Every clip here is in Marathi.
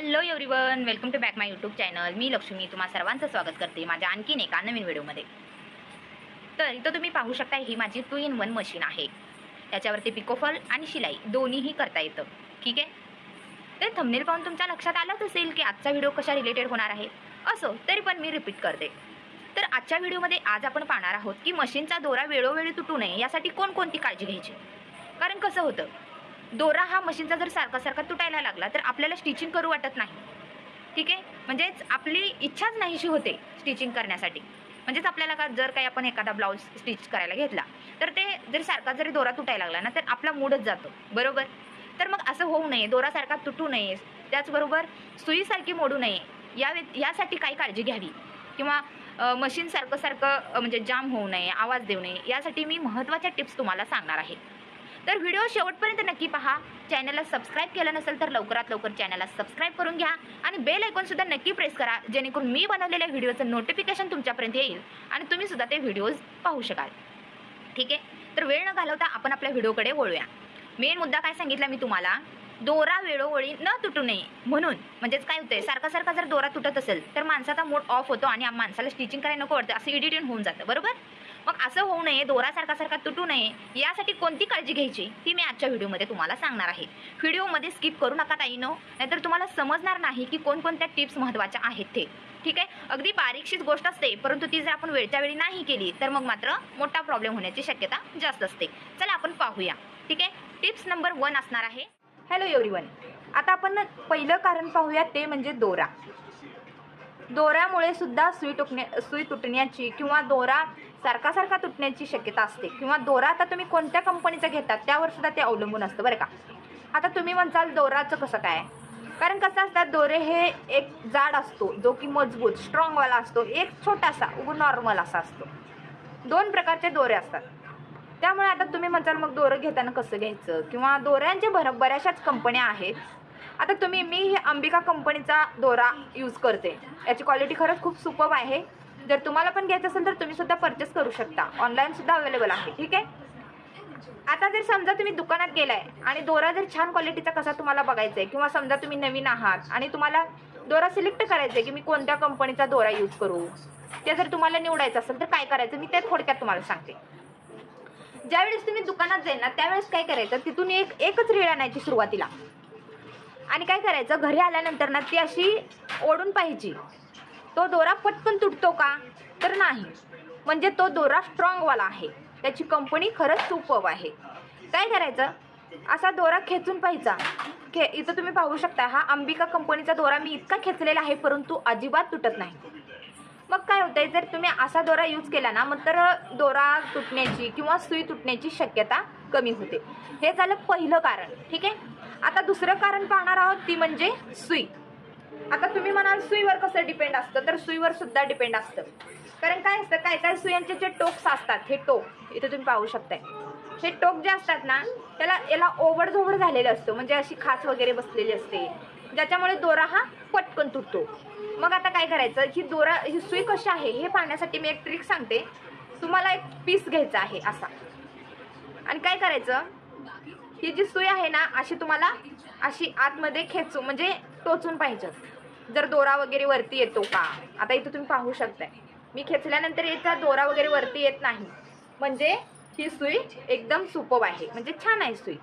Hello everyone welcome to back my YouTube channel मी लक्ष्मी तुम्हा सर्वांचं स्वागत करते माझ्या आणखीन एका नवीन व्हिडिओमध्ये. तर इथं तुम्ही पाहू शकता ही माझी टू इन वन मशीन आहे. त्याच्यावरती पिकोफॉल आणि शिलाई दोन्हीही करता येतं. ठीक आहे? तर थंबनेल पाहून तुमच्या लक्षात आलंच असेल की आजचा व्हिडिओ कशा रिलेटेड होणार आहे. असो तरी पण मी रिपीट करते. तर आजच्या व्हिडिओमध्ये आज आपण पाहणार आहोत की मशीनचा दोरा वेळोवेळी तुटू नये यासाठी कोणकोणती काळजी घ्यायची? कारण कसं होतं? दोरा हा मशीनचा जर सारखा सारखा तुटायला लागला तर आपल्याला स्टिचिंग करू वाटत नाही. ठीक आहे? म्हणजेच आपली इच्छाच नाहीशी होते स्टिचिंग करण्यासाठी. म्हणजेच आपल्याला का जर काही आपण एखादा ब्लाऊज स्टिच करायला घेतला तर ते जर सारखा जरी दोरा तुटायला लागला ना तर आपला मूडच जातो. बरोबर? तर मग असं होऊ नये दोरासारखा तुटू नये त्याचबरोबर सुईसारखी मोडू नये या यासाठी काय काळजी घ्यावी. किंवा मशीनसारखं मशीन सारखं सारखं म्हणजे जाम होऊ नये आवाज देऊ नये यासाठी मी महत्त्वाच्या टिप्स तुम्हाला सांगणार आहे. तर व्हिडिओ शेवटपर्यंत नक्की पहा. चॅनलला सबस्क्राईब केलं नसेल तर लवकरात लवकर चॅनलला सबस्क्राईब करून घ्या आणि बेल सुद्धा नक्की प्रेस करा जेणेकरून मी बनवलेल्या व्हिडिओचं नोटिफिकेशन तुमच्यापर्यंत येईल आणि तुम्ही सुद्धा ते व्हिडिओज पाहू शकाल. ठीक आहे? तर वेळ न घालवता आपण आपल्या व्हिडिओकडे वळूया. मेन मुद्दा काय सांगितला मी तुम्हाला? दोरा वेळोवेळी न तुटू नये म्हणून. म्हणजेच काय होतंय? सारखा सारखा जर दोरा तुटत असेल तर माणसाचा मूड ऑफ होतो आणि माणसाला स्टिचिंग करायला नको वाटतं. असं इडिटिंग होऊन जातं. बरोबर? मग असं होऊ नये दोरासारखा सारखा सारखा तुटू नये यासाठी कोणती काळजी घ्यायची? ती मी आजच्या व्हिडिओमध्ये तुम्हाला सांगणार आहे. व्हिडिओमध्ये स्किप करू नका ताईनो नाहीतर तुम्हाला समजणार नाही की कोणकोणत्या टिप्स महत्त्वाच्या आहेत ते. ठीक आहे? अगदी बारीकशीच गोष्ट असते परंतु ती जर आपण वेळच्या वेळी नाही केली तर मग मात्र मोठा प्रॉब्लेम होण्याची शक्यता जास्त असते. चला आपण पाहूया. ठीक आहे? टिप्स नंबर वन असणार आहे. हॅलो एव्हरीवन आता आपण पहिलं कारण पाहूया ते म्हणजे दोरा. दोऱ्यामुळे सुद्धा सुई तुटण्या सुई तुटण्याची किंवा दोरा सारखा सारखा तुटण्याची शक्यता असते. किंवा दोरा आता तुम्ही कोणत्या कंपनीचा घेतात त्यावर सुद्धा ते अवलंबून असतं बरं का. आता तुम्ही म्हणसाल दोराचं कसं काय? कारण कसं असतात दोरे हे एक जाड असतो जो की मजबूत स्ट्रॉंगवाला असतो एक छोटासा उग नॉर्मल असा असतो. दोन प्रकारचे दोरे असतात. त्यामुळे आता तुम्ही म्हणताल मग दोरं घेताना कसं घ्यायचं? किंवा दोऱ्यांच्या भर बऱ्याचशाच कंपन्या आहेत. आता तुम्ही मी हे अंबिका कंपनीचा दोरा यूज करते. याची क्वालिटी खरंच खूप सुपब आहे. जर तुम्हाला पण घ्यायचं असेल तर तुम्ही सुद्धा परचेस करू शकता. ऑनलाईन सुद्धा अवेलेबल आहे. ठीक आहे? आता जर समजा तुम्ही दुकानात गेलाय आणि दोरा जर छान क्वालिटीचा कसा तुम्हाला बघायचा आहे किंवा समजा तुम्ही नवीन आहात आणि तुम्हाला दोरा सिलेक्ट करायचा आहे की मी कोणत्या कंपनीचा दोरा यूज करू ते जर तुम्हाला निवडायचं असेल तर काय करायचं? मी ते थोडक्यात तुम्हाला सांगते. ज्यावेळेस तुम्ही दुकानात जाईल ना त्यावेळेस काय करायचं? तिथून एक एकच रीळ आणायची सुरुवातीला. आणि काय करायचं? घरी आल्यानंतर ना ती अशी ओढून पाहिजे तो दोरा पटकन तुटतो का? तर नाही. म्हणजे तो दोरा स्ट्रॉंगवाला आहे. त्याची कंपनी खरंच सुपव आहे. काय करायचं? असा दोरा खेचून पाहायचा. खे इथं तुम्ही पाहू शकता हा अंबिका कंपनीचा दोरा मी इतका खेचलेला आहे परंतु अजिबात तुटत नाही. मग काय होतंय जर तुम्ही असा दोरा यूज केला ना मग तर दोरा तुटण्याची किंवा सुई तुटण्याची शक्यता कमी होते. हे झालं पहिलं कारण ठीक आहे? आता दुसरं कारण पाहणार आहोत ती म्हणजे सुई. आता तुम्ही म्हणाल सुईवर कसं डिपेंड असतं तर सुईवर सुद्धा डिपेंड असतं. कारण काय असतं काय काय सुयांचे जे टोक्स असतात हे टोक इथे तुम्ही पाहू शकताय. हे टोक जे असतात ना त्याला याला ओबडधोबड झालेलं असतं म्हणजे अशी खाच वगैरे बसलेली असते. ज्याच्यामुळे दोरा हा पटकन तुटतो. मग आता काय करायचं ही दोरा ही सुई कशी आहे हे पाहण्यासाठी मी एक ट्रिक सांगते. तुम्हाला एक पीस घ्यायचा आहे असा. आणि काय करायचं ही जी सुई आहे ना अशी तुम्हाला अशी आतमध्ये खेचू म्हणजे टोचून पाहिजेत जर दोरा वगैरे वरती येतो का? आता इथं तुम्ही पाहू शकताय. मी खेचल्यानंतर याचा दोरा वगैरे वरती येत नाही. म्हणजे ही सुई एकदम सुपव आहे. म्हणजे छान आहे सुई.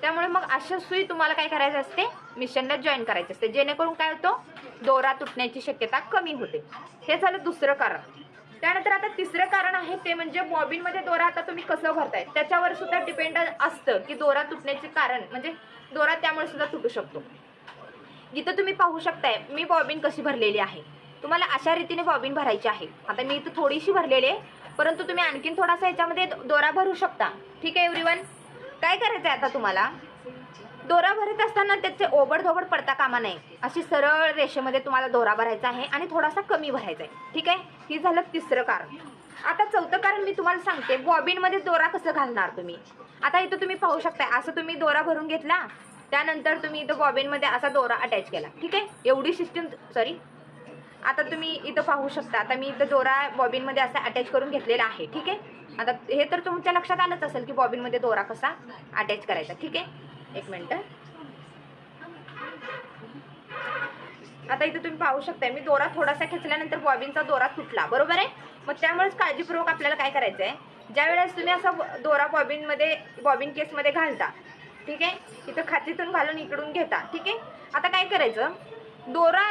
त्यामुळे मग अशा सुई तुम्हाला काय करायचं असते? मिशनला जॉईन करायचं असते. जेणेकरून काय होतो? दोरा तुटण्याची शक्यता कमी होते. हे झालं दुसरं कारण. त्यानंतर आता तिसरं कारण आहे ते म्हणजे बॉबिनमध्ये दोरा आता तुम्ही कसं भरताय? त्याच्यावर सुद्धा डिपेंड असतं की दोरा तुटण्याचे कारण म्हणजे दोरा त्यामुळे सुद्धा तुटू शकतो. इथं तुम्ही पाहू शकताय मी बॉबिन कशी भरलेली आहे? तुम्हाला अशा रीतीने बॉबिन भरायची आहे. आता मी इथं थोडीशी भरलेली आहे परंतु तुम्ही आणखीन थोडासा याच्यामध्ये दोरा भरू शकता. ठीक आहे एव्हरीवन काय करायचं आहे आता तुम्हाला? दोरा भरत असताना त्याचे ओबडधोबड पडता कामा नये. अशी सरळ रेषेमध्ये तुम्हाला दोरा भरायचा आहे आणि थोडासा कमी भरायचा आहे. ठीक आहे? ही झालं तिसरं कारण. आता चौथं कारण मी तुम्हाला सांगते. बॉबिनमध्ये दोरा कसं घालणार तुम्ही? आता इथं तुम्ही पाहू शकता असं तुम्ही दोरा भरून घेतला. त्यानंतर तुम्ही इथं बॉबिनमध्ये असा दोरा अटॅच केला. ठीक आहे? एवढी सिस्टीम सॉरी आता तुम्ही इथं पाहू शकता. आता मी इथं दोरा बॉबिनमध्ये असा अटॅच करून घेतलेला आहे. ठीक आहे? आता हे तर तुमच्या लक्षात आलंच असेल की बॉबिनमध्ये दोरा कसा अटॅच करायचा. ठीक आहे? एक मिनटं आता इथे तुम्ही पाहू शकताय मी दोरा थोडासा खेचल्यानंतर बॉबिनचा दोरा तुटला बरोबर आहे? मग त्यामुळेच काळजीपूर्वक आपल्याला काय करायचं आहे ज्या वेळेस तुम्ही असा दोरा बॉबिनमध्ये बॉबिन केसमध्ये घालता ठीक आहे? इथं खाचीतून घालून इकडून घेता ठीक आहे? आता काय करायचं दोरा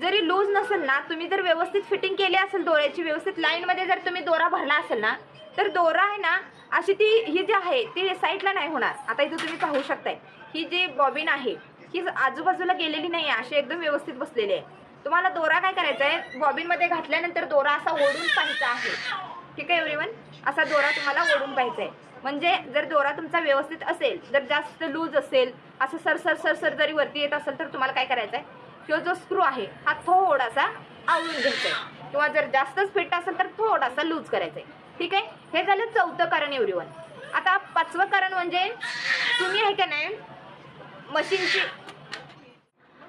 जरी लूज नसेल ना तुम्ही जर व्यवस्थित फिटिंग केली असेल दोऱ्याची व्यवस्थित लाईनमध्ये जर तुम्ही दोरा भरला असेल ना तर दोरा आहे ना अशी ती ही जी आहे ती साईडला नाही होणार. आता इथं तुम्ही पाहू शकताय. ही जी बॉबिन आहे ही आजूबाजूला गेलेली नाही आहे अशी एकदम व्यवस्थित बसलेली आहे. तुम्हाला दोरा काय करायचा आहे? बॉबिनमध्ये घातल्यानंतर दोरा असा ओढून पाहायचा आहे. ठीक आहे एव्हरीवन असा दोरा तुम्हाला ओढून पाहायचा आहे. म्हणजे जर दोरा तुमचा व्यवस्थित असेल जर जास्त लूज असेल असं सर सर सर सर जरी वरती येत असेल तर तुम्हाला काय करायचं आहे? किंवा जो स्क्रू आहे हा थोडासा आवळून घ्यायचा आहे. किंवा जर जास्तच फिट असेल तर थोडासा लूज करायचा आहे. ठीक आहे? हे झालं चौथं कारण एवरीवन आता पाचवं कारण म्हणजे तुम्ही आहे का नाही? मशीनची.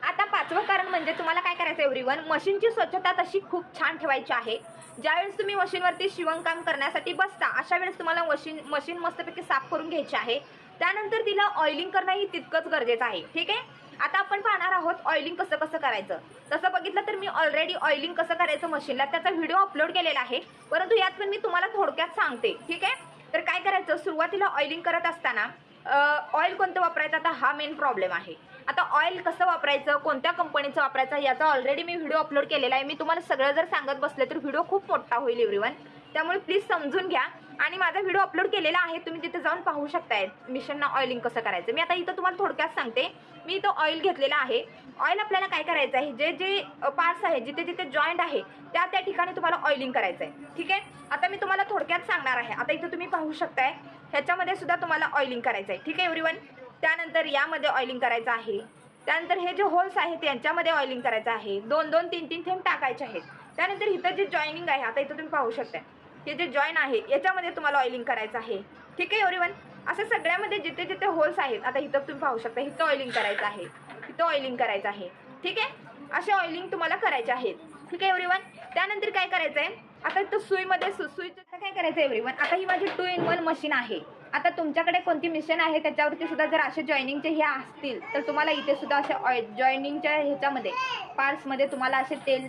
आता पाचवं कारण म्हणजे तुम्हाला काय करायचं एव्हरीवन मशीनची स्वच्छता तशी खूप छान ठेवायची आहे. ज्यावेळेस तुम्ही मशीनवरती शिवणकाम करण्यासाठी बसता अशा वेळेस तुम्हाला मशीन मशीन मस्तपैकी साफ करून घ्यायची आहे. त्यानंतर तिला ऑइलिंग करणंही तितकंच गरजेचं आहे. ठीक आहे? आता आपण पाहणार आहोत ऑइलिंग कसं कसं करायचं. तसं बघितलं तर मी ऑलरेडी ऑइलिंग कसं करायचं मशीनला त्याचा व्हिडिओ अपलोड केलेला आहे. परंतु यात पण मी तुम्हाला थोडक्यात सांगते ठीक आहे? तर काय करायचं सुरुवातीला ऑइलिंग करत असताना ऑइल कोणतं वापरायचं? आता हा मेन प्रॉब्लेम आहे. आता ऑइल कसं वापरायचं कोणत्या कंपनीचं वापरायचं याचा ऑलरेडी मी व्हिडिओ अपलोड केलेला आहे. मी तुम्हाला सगळं जर सांगत बसले तर व्हिडिओ खूप मोठा होईल एव्हरीवन त्यामुळे प्लीज समजून घ्या. आणि माझा व्हिडिओ अपलोड केलेला आहे तुम्ही तिथे जाऊन पाहू शकताय मिशनना ऑइलिंग कसं करायचं. मी आता इथं तुम्हाला थोडक्यात सांगते. मी इथं ऑइल घेतलेला आहे. ऑइल आपल्याला काय करायचं आहे? जे जे पार्ट्स आहे जिथे जिथे जॉईंट आहे त्या त्या ठिकाणी तुम्हाला ऑइलिंग करायचं आहे ठीक आहे? आता मी तुम्हाला थोडक्यात सांगणार आहे. आता इथं तुम्ही पाहू शकताय ह्याच्यामध्ये सुद्धा तुम्हाला ऑइलिंग करायचं आहे ठीक आहे एव्हरीवन त्यानंतर यामध्ये ऑइलिंग करायचं आहे. त्यानंतर हे जे होल्स आहेत यांच्यामध्ये ऑइलिंग करायचं आहे. दोन दोन तीन तीन थेंब टाकायचे आहेत. त्यानंतर इथं जे जॉईनिंग आहे आता इथं तुम्ही पाहू शकता हे जे जॉईन आहे याच्यामध्ये तुम्हाला ऑइलिंग करायचं आहे. ठीक आहे एवरीवन असं सगळ्यामध्ये जिथे जिथे होल्स आहेत आता इथं तुम्ही पाहू शकता इथं ऑइलिंग करायचं आहे इथं ऑइलिंग करायचं आहे. ठीक आहे? असे ऑइलिंग तुम्हाला करायचे आहेत. ठीक आहे एव्हरीवन त्यानंतर काय करायचं आहे आता इथं सुईमध्ये सु सुईचं काय करायचं आहे एव्हरीवन आता ही माझी टू इन वन मशीन आहे. आता तुमच्याकडे कोणती मिशन आहे त्याच्यावरती सुद्धा जर असे जॉईनिंगचे हे असतील तर तुम्हाला इथे सुद्धा असे ऑइ जॉईनिंगच्या ह्याच्यामध्ये पार्ट्समध्ये तुम्हाला असे तेल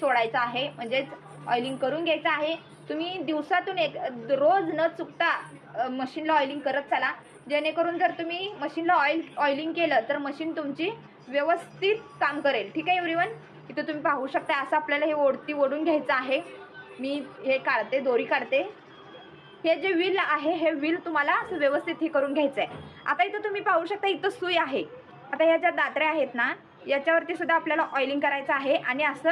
सोडायचं आहे. म्हणजेच ऑइलिंग करून घ्यायचं आहे. तुम्ही दिवसातून एक रोज न चुकता मशीनला ऑइलिंग करत चला. जेणेकरून जर तुम्ही मशीनला ऑइल ऑइलिंग केलं तर मशीन तुमची व्यवस्थित काम करेल. ठीक आहे एव्हरीवन इथं तुम्ही पाहू शकता असं आपल्याला हे ओढती ओढून घ्यायचं आहे. मी हे काढते दोरी काढते. हे जे व्हील आहे हे व्हील तुम्हाला असं व्यवस्थित हे करून घ्यायचं आहे आता इथं तुम्ही पाहू शकता इथं सुई आहे. आता ह्या ज्या दात्र्या आहेत ना याच्यावरती सुद्धा आपल्याला ऑइलिंग करायचं आहे आणि असं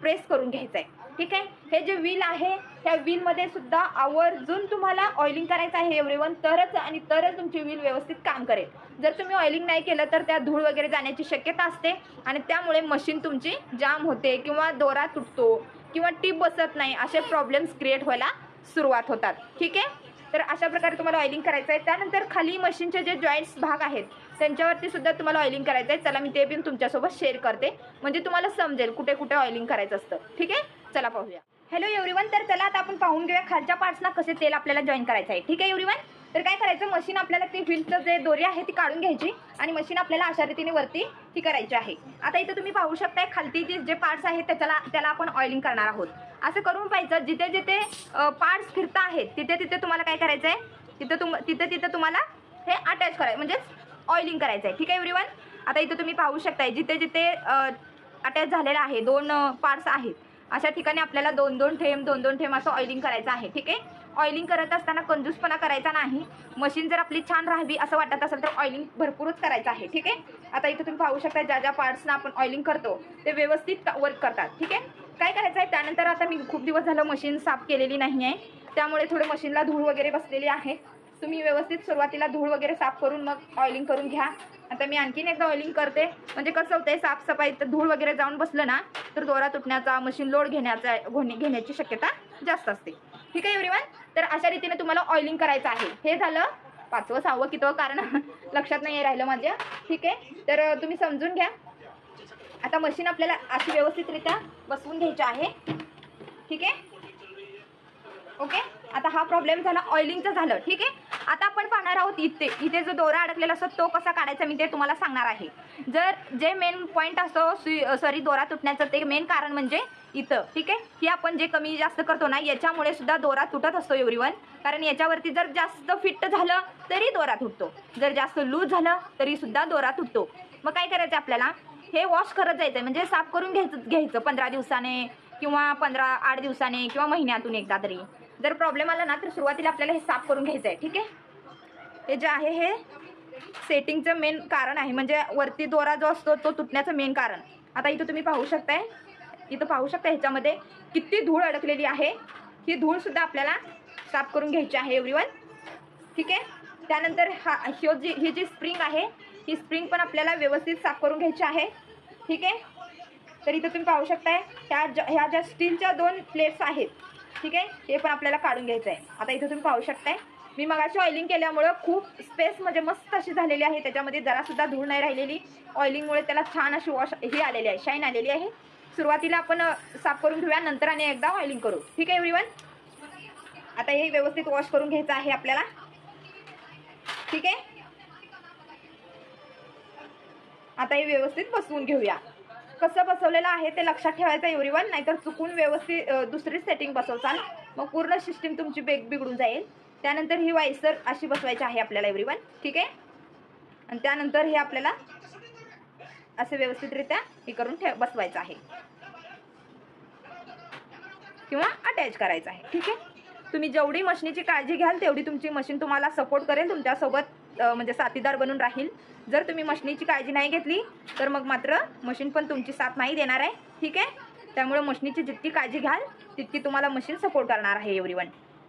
प्रेस करून घ्यायचं आहे ठीक आहे? हे जे व्हील आहे त्या व्हीलमध्ये सुद्धा आवर्जून तुम्हाला ऑइलिंग करायचं आहे एव्हरीवन तरच आणि तरच तुमची व्हील व्यवस्थित काम करेल. जर तुम्ही ऑइलिंग नाही केलं तर त्या धूळ वगैरे जाण्याची शक्यता असते. आणि त्यामुळे मशीन तुमची जाम होते किंवा दोरा तुटतो किंवा टीप बसत नाही असे प्रॉब्लेम्स क्रिएट व्हायला सुरुवात होतात. ठीक आहे? तर अशा प्रकारे तुम्हाला ऑइलिंग करायचं आहे. त्यानंतर खाली मशीनचे जे जॉईंट्स भाग आहेत त्यांच्यावरती सुद्धा तुम्हाला ऑइलिंग करायचं आहे. चला मी ते पण तुमच्यासोबत शेअर करते. म्हणजे तुम्हाला समजेल कुठे कुठे ऑइलिंग करायचं असतं. ठीक आहे? चला पाहूया. हॅलो एव्हरीवन तर चला आता आपण पाहून घेऊया खालच्या पार्ट्सना कसे तेल आपल्याला जॉईन करायचं आहे. ठीक आहे एव्हरीवन तर काय करायचं? मशीन आपल्याला ती व्हीलचं जे दोरी आहे ती काढून घ्यायची आणि मशीन आपल्याला अशा रीतीने वरती ती करायची आहे. आता इथं तुम्ही पाहू शकताय खालती जे जे पार्ट्स आहेत त्याच्याला त्याला आपण ऑइलिंग करणार आहोत. असं करून पाहिजे जिथे जिथे पार्ट्स फिरता आहेत तिथे तिथे तुम्हाला काय करायचं आहे तिथं तुम तिथं तिथं तुम्हाला हे अटॅच करायचं म्हणजेच ऑइलिंग करायचं आहे ठीक आहे एव्हरीवन आता इथं तुम्ही पाहू शकताय जिथे जिथे अटॅच झालेलं आहे दोन पार्ट्स आहेत अशा ठिकाणी आपल्याला दोन दोन थेंब दोन दोन थेंब असं ऑइलिंग करायचं आहे ठीक आहे? ऑइलिंग करत असताना कंजूसपणा करायचा नाही. मशीन जर आपली छान राहावी असं वाटत असेल तर ऑइलिंग भरपूरच करायचं आहे ठीक आहे? आता इथं तुम्ही पाहू शकता ज्या ज्या पार्ट्सना आपण ऑइलिंग करतो ते व्यवस्थित वर्क करतात ठीक आहे? काय करायचं आहे? त्यानंतर आता मी खूप दिवस झालं मशीन साफ केलेली नाही आहे. त्यामुळे थोडं मशीनला धूळ वगैरे बसलेली आहे. तुम्ही व्यवस्थित सुरुवातीला धूळ वगैरे साफ करून मग ऑइलिंग करून घ्या. आता मी आणखीन एकदा ऑइलिंग करते. म्हणजे कसं होतंय साफसफाई तर धूळ वगैरे जाऊन बसलं ना तर दोरा तुटण्याचा मशीन लोड घेण्याचा घेण्याची शक्यता जास्त असते. ठीक आहे एव्हरीवन तर अशा रीतीने तुम्हाला ऑइलिंग करायचं आहे. हे झालं पाचवं सहावं कितवं कारण लक्षात नाही राहिलं माझ्या. ठीक आहे तर तुम्ही समजून घ्या. आता मशीन आपल्याला अशी व्यवस्थितरित्या बसवून घ्यायची आहे. ठीक आहे? ओके? आता हा प्रॉब्लेम झाला ऑइलिंगचा झालं. ठीक आहे? आता आपण पाहणार आहोत इथे इथे जो दोरा अडकलेला असतो तो कसा काढायचा मी ते तुम्हाला सांगणार आहे. जर जे मेन पॉईंट असतो सुई सॉरी दोरा तुटण्याचं ते मेन कारण म्हणजे इथं ठीक आहे? ही आपण जे कमी जास्त करतो ना याच्यामुळे सुद्धा दोरा तुटत असतो एव्हरीवन कारण याच्यावरती जर जास्त फिट झालं तरी दोरा तुटतो. जर जास्त लूज झालं तरी सुद्धा दोरा तुटतो. मग काय करायचं आपल्याला? हे वॉश करत जायचं म्हणजे साफ करून घ्यायचं घ्यायचं पंधरा दिवसाने किंवा पंधरा आठ दिवसाने किंवा महिन्यातून एकदा तरी. जर प्रॉब्लेम आला ना तर सुरुवातीला आपल्याला हे साफ करून घ्यायचं आहे ठीक आहे? हे जे आहे हे सेटिंगचं मेन कारण आहे. म्हणजे वरती दोरा जो असतो तो तुटण्याचं मेन कारण. आता इथं तुम्ही पाहू शकताय. इथं पाहू शकता ह्याच्यामध्ये किती धूळ अडकलेली आहे. ही धूळसुद्धा आपल्याला साफ करून घ्यायची आहे एव्हरीवन ठीक आहे? त्यानंतर हा ह्यो जी ही जी स्प्रिंग आहे ही स्प्रिंग पण आपल्याला व्यवस्थित साफ करून घ्यायची आहे. ठीक आहे? तर इथं तुम्ही पाहू शकताय ह्या ज्या ह्या ज्या स्टीलच्या दोन प्लेट्स आहेत ठीक आहे? हे पण आपल्याला काढून घ्यायचं आहे आता इथं तुम्ही पाहू शकताय. मी मगाशी ऑइलिंग केल्यामुळं खूप स्पेस म्हणजे मस्त अशी झालेली आहे. त्याच्यामध्ये जरासुद्धा धूळ नाही राहिलेली. ऑइलिंगमुळे त्याला छान अशी वॉश ही आलेली आहे. शाईन आलेली आहे. सुरुवातीला आपण साफ करून घेऊया. नंतर आणि एकदा ऑइलिंग करू. ठीक आहे एव्हरीवन आता हे व्यवस्थित वॉश करून घ्यायचं आहे आपल्याला. ठीक आहे? आता हे व्यवस्थित बसवून घेऊया. कसं बसवलेलं आहे ते लक्षात ठेवायचं एव्हरीवन नाहीतर चुकून व्यवस्थित दुसरीच दुसरी सेटिंग बसवचाल मग पूर्ण सिस्टीम तुमची बेग बिघडून जाईल. त्यानंतर ही वायसर अशी बसवायची आहे आपल्याला एव्हरीवन ठीक आहे? आणि त्यानंतर हे आपल्याला असे व्यवस्थितरित्या हे करून ठेव बसवायचं आहे. किंवा अटॅच करायचं आहे. ठीक आहे? तुम्ही जेवढी मशीनीची काळजी घ्याल तेवढी तुमची मशीन तुम्हाला सपोर्ट करेल तुमच्यासोबत म्हणजे साथीदार बनून राहील. जर तुम्ही मशीनीची काळजी नाही घेतली तर मग मात्र मशीन पण तुमची साथ नाही देणार आहे. ठीक आहे? त्यामुळे मशीनीची जितकी काळजी घ्याल तितकी तुम्हाला मशीन सपोर्ट करणार आहे एव्हरी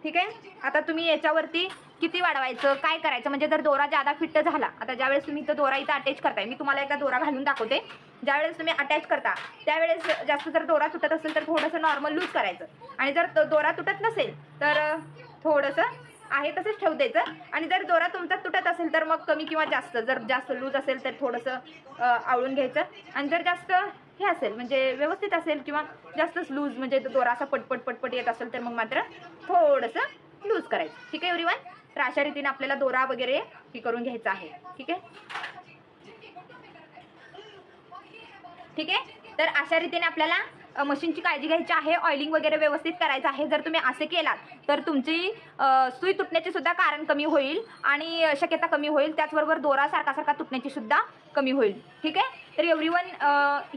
ठीक आहे? आता तुम्ही याच्यावरती किती वाढवायचं काय करायचं? म्हणजे जर दोरा जादा फिट्ट झाला आता ज्यावेळेस तुम्ही तो दोरा इथं अटॅच करताय मी तुम्हाला एकदा दोरा घालून दाखवते. ज्यावेळेस तुम्ही अटॅच करता त्यावेळेस जास्त जर दोरा तुटत असेल तर थोडंसं नॉर्मल लूज करायचं. आणि जर तो दोरा तुटत नसेल तर थोडंसं आहे तसंच ठेवू द्यायचं. आणि जर दोरा तुमचा तुटत असेल तर मग कमी किंवा जास्त. जर जास्त लूज असेल तर थोडंसं आवळून घ्यायचं. आणि जर जास्त हे असेल म्हणजे व्यवस्थित असेल किंवा जास्तच लूज म्हणजे दोरा असा पटपट पटपट येत असेल तर मग मात्र थोडंसं लूज करायचं. ठीक आहे एवरीवन तर अशा रीतीने आपल्याला दोरा वगैरे हे करून घ्यायचं आहे. ठीक आहे? ठीक आहे? तर अशा रीतीने आपल्याला मशीनची काळजी घ्यायची आहे ऑइलिंग वगैरे व्यवस्थित करायचं आहे. जर तुम्ही असे केलात तर तुमची सुई तुटण्याचे सुद्धा कारण कमी होईल आणि शक्यता कमी होईल. त्याचबरोबर दोरा सारखा सारखा तुटण्याची सुद्धा कमी होईल. ठीक आहे? तर एव्हरीवन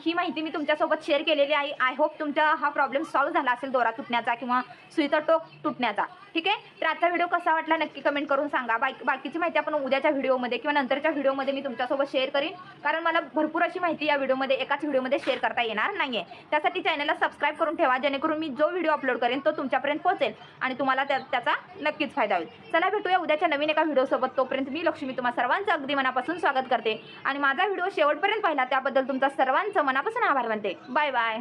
ही माहिती मी तुमच्यासोबत शेअर केलेली आहे. आय होप तुमचा हा प्रॉब्लेम सॉल्व्ह झाला असेल दोरा तुटण्याचा किंवा सुईचा टोक तुटण्याचा. ठीक आहे? तर आजचा व्हिडिओ कसा वाटला नक्की कमेंट करून सांगा. बाकी बाकीची माहिती आपण उद्याच्या व्हिडिओमध्ये किंवा नंतरच्या व्हिडिओमध्ये मी तुमच्यासोबत शेअर करीन. कारण मला भरपूर अशी माहिती या व्हिडिओमध्ये एकाच व्हिडिओमध्ये शेअर करता येणार नाही आहे त्यासाठी चॅनलला सबस्क्राईब करून ठेवा. जेणेकरून मी जो व्हिडिओ अपलोड करेन तो तुमच्यापर्यंत पोहोचेल आणि तुम्हाला त्या त्याचा नक्कीच फायदा होईल. चला भेटूया उद्याच्या नवीन एका व्हिडिओसोबत तोपर्यंत मी लक्ष्मी तुम्हा सर्वांचं अगदी मनापासून स्वागत करते. आणि माझा व्हिडिओ शेवटपर्यंत पाहिला त्याबद्दल तुमचा सर्वांचं मनापासून आभार मानते. Bye bye.